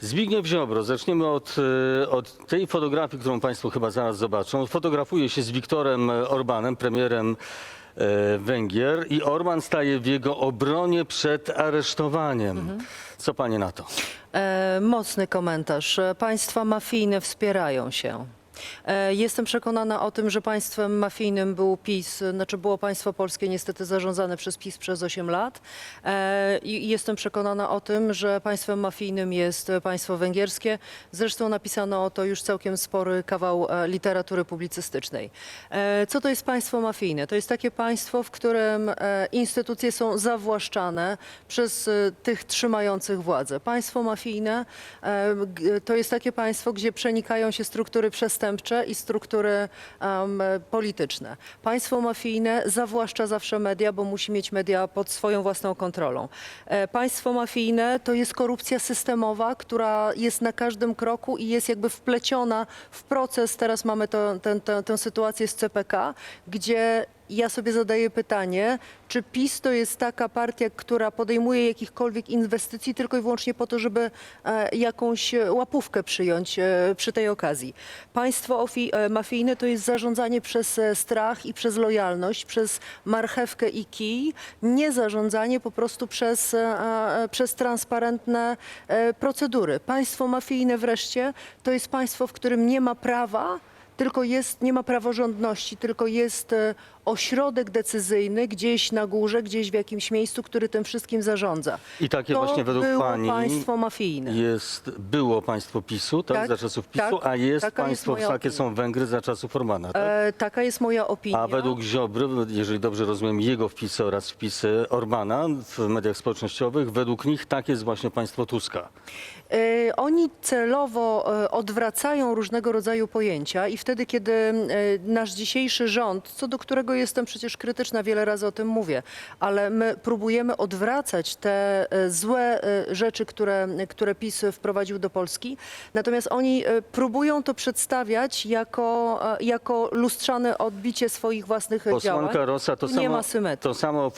Zbigniew Ziobro, zaczniemy od, e, od tej fotografii, którą Państwo chyba zaraz zobaczą. Fotografuje się z Wiktorem Orbanem, premierem e, Węgier i Orban staje w jego obronie przed aresztowaniem. Co Panie na to? E, mocny komentarz. E, Państwa mafijne wspierają się. E, Jestem przekonana o tym, że państwem mafijnym był PiS, znaczy było państwo polskie niestety zarządzane przez PiS przez 8 lat. E, I jestem przekonana o tym, że państwem mafijnym jest państwo węgierskie. Zresztą napisano o to już całkiem spory kawał e, literatury publicystycznej. Co to jest państwo mafijne? To jest takie państwo, w którym instytucje są zawłaszczane przez tych trzymających władzę. Państwo mafijne to jest takie państwo, gdzie przenikają się struktury przestępcze i struktury em, polityczne. Państwo mafijne zawłaszcza zawsze media, bo musi mieć media pod swoją własną kontrolą. E, Państwo mafijne to jest korupcja systemowa, która jest na każdym kroku i jest jakby wpleciona w proces. Teraz mamy tę sytuację z CPK, gdzie ja sobie zadaję pytanie, czy PiS to jest taka partia, która podejmuje jakichkolwiek inwestycji tylko i wyłącznie po to, żeby e, jakąś łapówkę przyjąć e, przy tej okazji. Państwo ofi- e, mafijne to jest zarządzanie przez strach i przez lojalność, przez marchewkę i kij, nie zarządzanie po prostu przez, przez transparentne procedury. Państwo mafijne wreszcie to jest państwo, w którym nie ma prawa, tylko jest, nie ma praworządności, tylko jest ośrodek decyzyjny gdzieś na górze, gdzieś w jakimś miejscu, który tym wszystkim zarządza. I takie to właśnie według było Pani państwo mafijne. jest, było państwo PiSu, tak, Tak, za czasów PiSu, tak, a jest jest państwo, moja takie są Węgry za czasów Orbana, tak? E, taka jest moja opinia. A według Ziobry, jeżeli dobrze rozumiem jego wpisy oraz wpisy Orbana w mediach społecznościowych, według nich tak jest właśnie państwo Tuska. E, Oni celowo e, odwracają różnego rodzaju pojęcia i wtedy, kiedy e, nasz dzisiejszy rząd, co do którego jestem przecież krytyczna, wiele razy o tym mówię, ale my próbujemy odwracać te e, złe e, rzeczy, które, które PiS wprowadził do Polski, natomiast oni e, próbują to przedstawiać jako, jako lustrzane odbicie swoich własnych e, działań. Posłanka Rosa, to nie samo, ma symetrii. to samo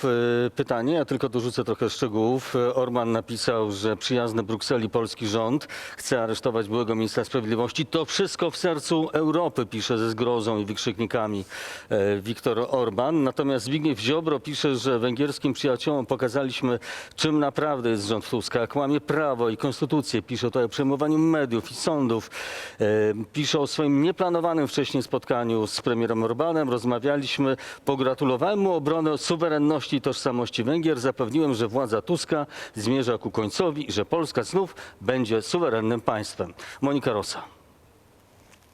pytanie, ja tylko dorzucę trochę szczegółów. Orban napisał, że przyjazny Brukseli polski rząd chce aresztować byłego ministra sprawiedliwości. To wszystko w sercu Europy, pisze ze zgrozą i wykrzyknikami Viktor Orban. Natomiast Zbigniew Ziobro pisze, że węgierskim przyjaciołom pokazaliśmy, czym naprawdę jest rząd Tuska. Jak łamie prawo i konstytucję. Pisze tutaj o przejmowaniu mediów i sądów. E, Pisze o swoim nieplanowanym wcześniej spotkaniu z premierem Orbanem. Rozmawialiśmy, pogratulowałem mu obrony suwerenności i tożsamości Węgier. Zapewniłem, że władza Tuska zmierza ku końcowi i że Polska znów będzie suwerennym państwem. Monika Rosa.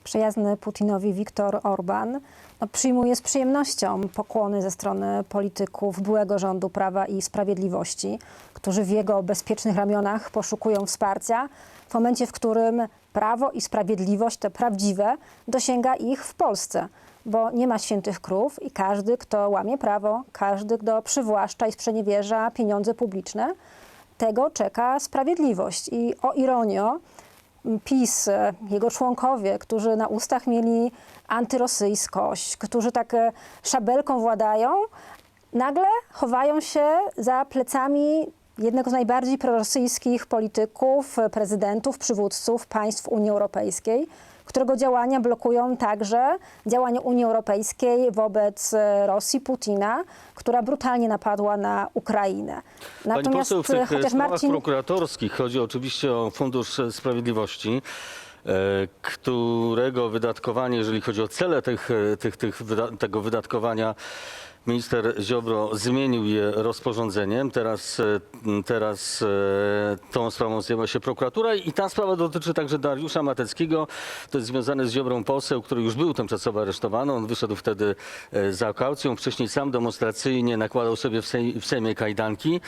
Przyjazny Putinowi Viktor Orban no, przyjmuje z przyjemnością pokłony ze strony polityków byłego rządu Prawa i Sprawiedliwości, którzy w jego bezpiecznych ramionach poszukują wsparcia w momencie, w którym prawo i sprawiedliwość, te prawdziwe, dosięga ich w Polsce. Bo nie ma świętych krów i każdy, kto łamie prawo, każdy, kto przywłaszcza i sprzeniewierza pieniądze publiczne, tego czeka sprawiedliwość. I o ironio, PiS, e, jego członkowie, którzy na ustach mieli antyrosyjskość, którzy tak e, szabelką władają, nagle chowają się za plecami jednego z najbardziej prorosyjskich polityków, e, prezydentów, przywódców państw Unii Europejskiej, którego działania blokują także działania Unii Europejskiej wobec e, Rosji, Putina, która brutalnie napadła na Ukrainę. Pani poseł, w tych chociaż Marcin prokuratorskich chodzi oczywiście o Fundusz Sprawiedliwości, e, którego wydatkowanie, jeżeli chodzi o cele tych, e, tych, tych, tego wydatkowania, minister Ziobro zmienił je rozporządzeniem. Teraz, e, teraz e, tą sprawą zajęła się prokuratura i ta sprawa dotyczy także Dariusza Mateckiego. To jest związany z Ziobrą poseł, który już był tymczasowo aresztowany. On wyszedł wtedy e, za kaucją. Wcześniej sam demonstracyjnie nakładał sobie w, sej, w Sejmie kajdanki.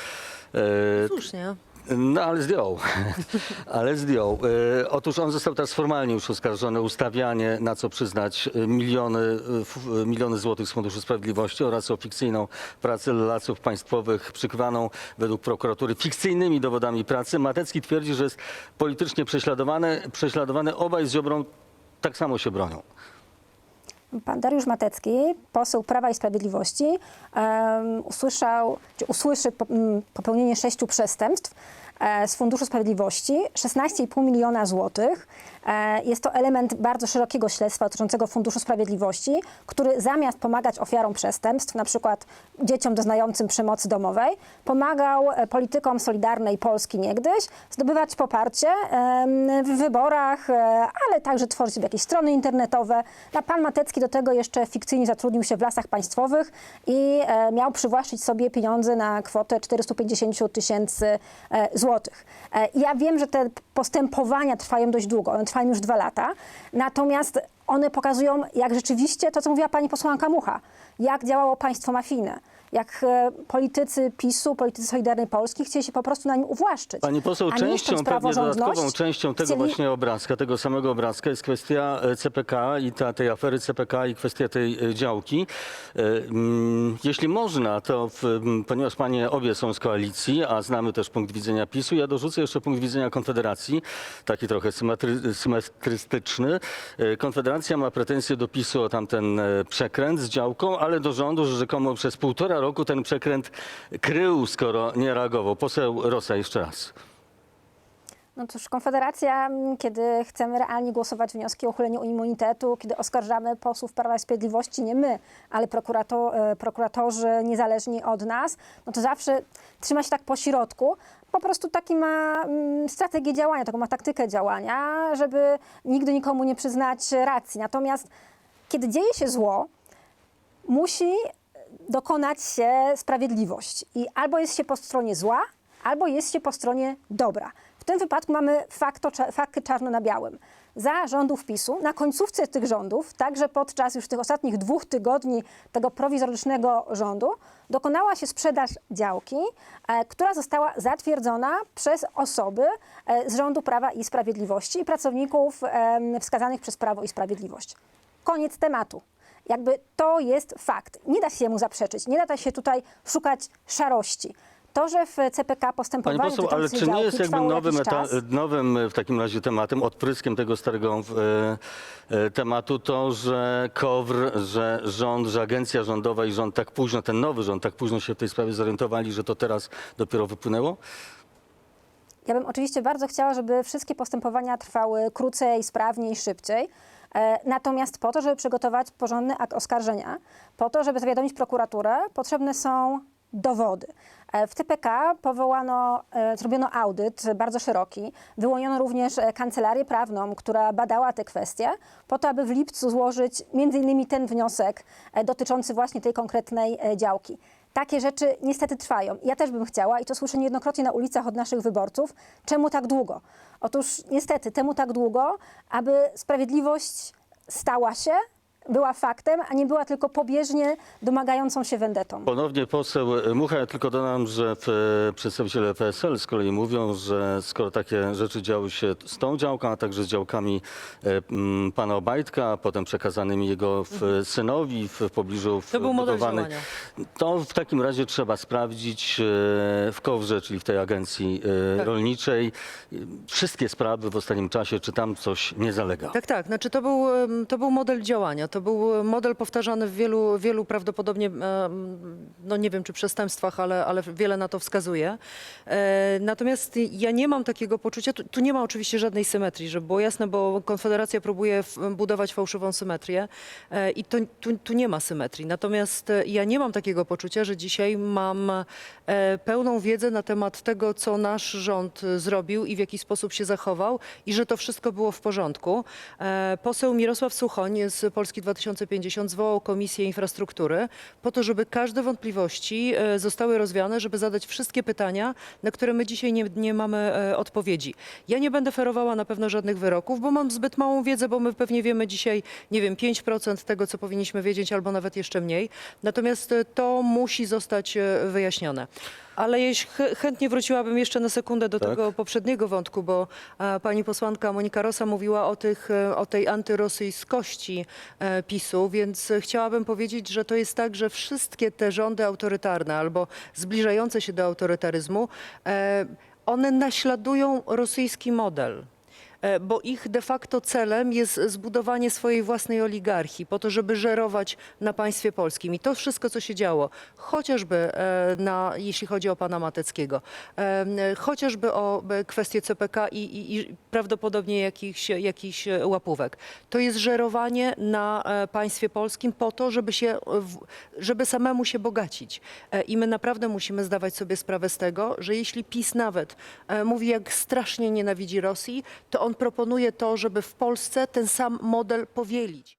Słusznie. No, ale zdjął. ale zdjął. E, otóż on został teraz formalnie już oskarżony o ustawianie, na co przyznać e, miliony, e, f- e, miliony złotych z Funduszu Sprawiedliwości oraz o fikcyjną pracę lasów państwowych przykrywaną według prokuratury fikcyjnymi dowodami pracy. Matecki twierdzi, że jest politycznie prześladowany. Prześladowany obaj z Ziobrą tak samo się bronią. Pan Dariusz Matecki, poseł Prawa i Sprawiedliwości, em, usłyszał, usłyszy po, m, popełnienie sześciu przestępstw, z Funduszu Sprawiedliwości 16,5 miliona złotych. E, Jest to element bardzo szerokiego śledztwa dotyczącego Funduszu Sprawiedliwości, który zamiast pomagać ofiarom przestępstw, na przykład dzieciom doznającym przemocy domowej, pomagał e, politykom Solidarnej Polski niegdyś zdobywać poparcie w wyborach, e, ale także tworzyć jakieś strony internetowe. A pan Matecki do tego jeszcze fikcyjnie zatrudnił się w lasach państwowych i e, miał przywłaszczyć sobie pieniądze na kwotę 450 tysięcy e, złotych. E, Ja wiem, że te postępowania trwają dość długo, one trwają już dwa lata, natomiast one pokazują, jak rzeczywiście to, co mówiła pani posłanka Mucha, jak działało państwo mafijne, jak e, politycy PiSu, politycy Solidarnej Polski chcieli się po prostu na nim uwłaszczyć. Pani poseł, a częścią, pewnie dodatkową częścią tego chcieli- właśnie obrazka, tego samego obrazka jest kwestia e, CPK i ta, tej afery CPK i kwestia tej e, działki. Mm, Jeśli można, to w, ponieważ panie obie są z koalicji, a znamy też punkt widzenia PiSu, ja dorzucę jeszcze punkt widzenia Konfederacji, taki trochę symetry, symetrystyczny. Konfederacja ma pretensje do PiSu o tamten przekręt z działką, ale do rządu, że rzekomo przez półtora roku ten przekręt krył, skoro nie reagował. Poseł Rosa, jeszcze raz. No cóż, Konfederacja, kiedy chcemy realnie głosować wnioski o uchylenie immunitetu, kiedy oskarżamy posłów Prawa i Sprawiedliwości, nie my, ale prokurato, e, prokuratorzy niezależni od nas, no to zawsze trzyma się tak po środku. Po prostu taki ma mm, strategię działania, taką ma taktykę działania, żeby nigdy nikomu nie przyznać racji. Natomiast kiedy dzieje się zło, musi dokonać się sprawiedliwość. I albo jest się po stronie zła, albo jest się po stronie dobra. W tym wypadku mamy fakto, fakty czarno na białym. Za rządów PiSu, na końcówce tych rządów, także podczas już tych ostatnich dwóch tygodni tego prowizorycznego rządu, dokonała się sprzedaż działki, e, która została zatwierdzona przez osoby e, z rządu Prawa i Sprawiedliwości i pracowników wskazanych przez Prawo i Sprawiedliwość. Koniec tematu. Jakby to jest fakt. Nie da się mu zaprzeczyć. Nie da się tutaj szukać szarości. To, że w CPK Pani postępowanie poseł, ale czy nie jest jakby nowym, nowym e, w takim razie tematem, odpryskiem tego starego e, e, tematu to, że KOWR, że rząd, że agencja rządowa i rząd tak późno, ten nowy rząd tak późno się w tej sprawie zorientowali, że to teraz dopiero wypłynęło? Ja bym oczywiście bardzo chciała, żeby wszystkie postępowania trwały krócej, sprawniej, szybciej. E, Natomiast po to, żeby przygotować porządny akt oskarżenia, po to, żeby zawiadomić prokuraturę, potrzebne są dowody. E, W TPK powołano, e, zrobiono audyt bardzo szeroki. Wyłoniono również kancelarię prawną, która badała te kwestie, po to, aby w lipcu złożyć między innymi ten wniosek dotyczący właśnie tej konkretnej działki. Takie rzeczy niestety trwają. Ja też bym chciała, i to słyszę niejednokrotnie na ulicach od naszych wyborców, czemu tak długo? Otóż niestety temu tak długo, aby sprawiedliwość stała się, była faktem, a nie była tylko pobieżnie domagającą się wendetą. Ponownie poseł Mucha, ja tylko dodam, że w, e, przedstawiciele PSL z kolei mówią, że skoro takie rzeczy działy się z tą działką, a także z działkami e, m, pana Obajtka, a potem przekazanymi jego w, synowi w, w pobliżu To był model budowanej- działania. To w takim razie trzeba sprawdzić e, w KOWRze, czyli w tej agencji e, Tak. rolniczej, wszystkie sprawy w ostatnim czasie, czy tam coś nie zalega. Tak, tak. Znaczy to był, to był model działania. To był model powtarzany w wielu, wielu prawdopodobnie, em, no nie wiem czy przestępstwach, ale, ale wiele na to wskazuje. E, Natomiast ja nie mam takiego poczucia, tu, tu nie ma oczywiście żadnej symetrii, żeby było jasne, bo Konfederacja próbuje budować fałszywą symetrię e, i to, tu, tu nie ma symetrii. Natomiast e, ja nie mam takiego poczucia, że dzisiaj mam e, pełną wiedzę na temat tego, co nasz rząd e, zrobił i w jaki sposób się zachował i że to wszystko było w porządku. E, Poseł Mirosław Suchoń z Polski 2050 zwołał Komisję Infrastruktury po to, żeby każde wątpliwości e, zostały rozwiane, żeby zadać wszystkie pytania, na które my dzisiaj nie, nie mamy e, odpowiedzi. Ja nie będę ferowała na pewno żadnych wyroków, bo mam zbyt małą wiedzę, bo my pewnie wiemy dzisiaj, nie wiem, 5% tego, co powinniśmy wiedzieć, albo nawet jeszcze mniej. Natomiast e, to musi zostać wyjaśnione. Ale ch- chętnie wróciłabym jeszcze na sekundę do Tak. tego poprzedniego wątku, bo e, pani posłanka Monika Rosa mówiła o, tych, e, o tej antyrosyjskości e, PiSu, więc chciałabym powiedzieć, że to jest tak, że wszystkie te rządy autorytarne albo zbliżające się do autorytaryzmu, e, one naśladują rosyjski model. E, bo ich de facto celem jest zbudowanie swojej własnej oligarchii, po to, żeby żerować na państwie polskim. I to wszystko, co się działo, chociażby e, na, jeśli chodzi o pana Mateckiego, e, chociażby o kwestię CPK i, i, i prawdopodobnie jakichś, jakichś łapówek, to jest żerowanie na państwie polskim po to, żeby, się, żeby samemu się bogacić. I my naprawdę musimy zdawać sobie sprawę z tego, że jeśli PiS nawet mówi, jak strasznie nienawidzi Rosji, to on proponuje to, żeby w Polsce ten sam model powielić.